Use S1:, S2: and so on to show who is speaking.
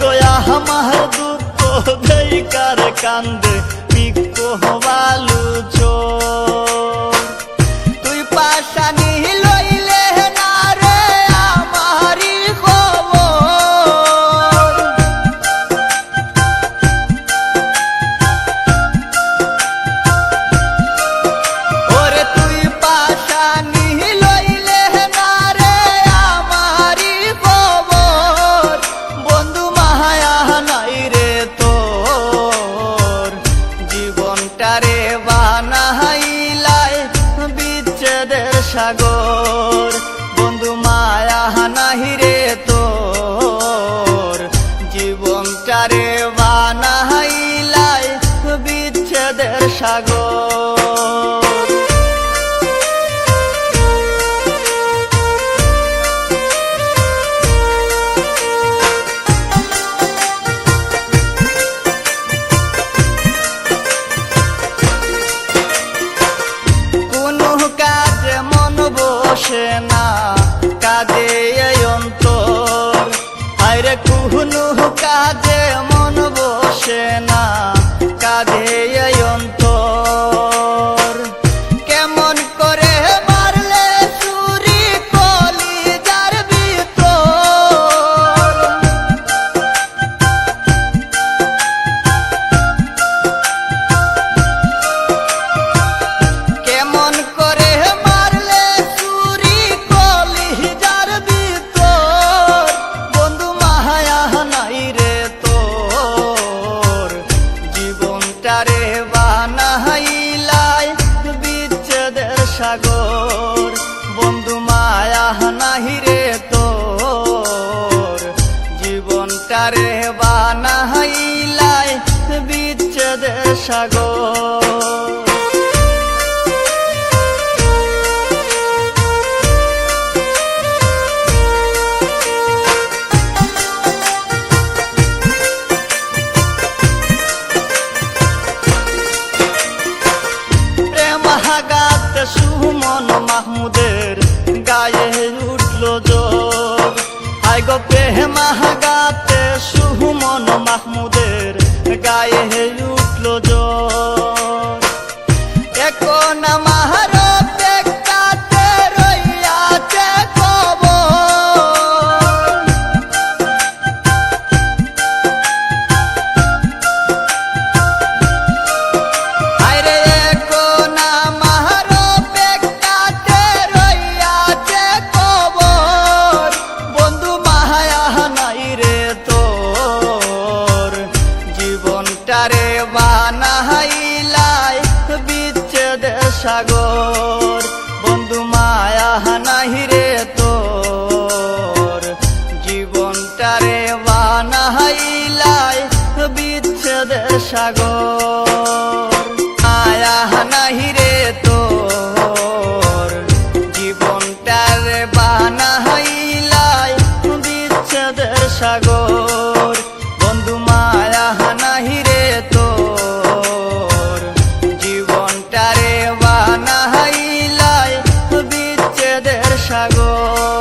S1: গয়া আমার দুঃখ দেখার কান্দে দিক্ষ ভালো চোর তুই পাশানি জীবনটারে বানাইলাই বিচ্ছেদের সাগর। বন্ধু মায়া নাহি রে তোর। জীবনটারে বানাইলাই বিচ্ছেদের সাগর। বসে না কাজে অন্তর। আরে কুহনু কাজে মন বসে না। সাগর। মাহমুদের গায়ে উঠল যোগ আই গো প্রেমাঘাতে সুমন মাহমুদের সাগর। বন্ধু মায়া নাই রে তোর। জীবনটারে বানাইলাই বিচ্ছেদ সাগর। আয়া নাহি রে তোর। জীবনটারে বানাইলাই বিচ্ছেদের সাগর। সাগর।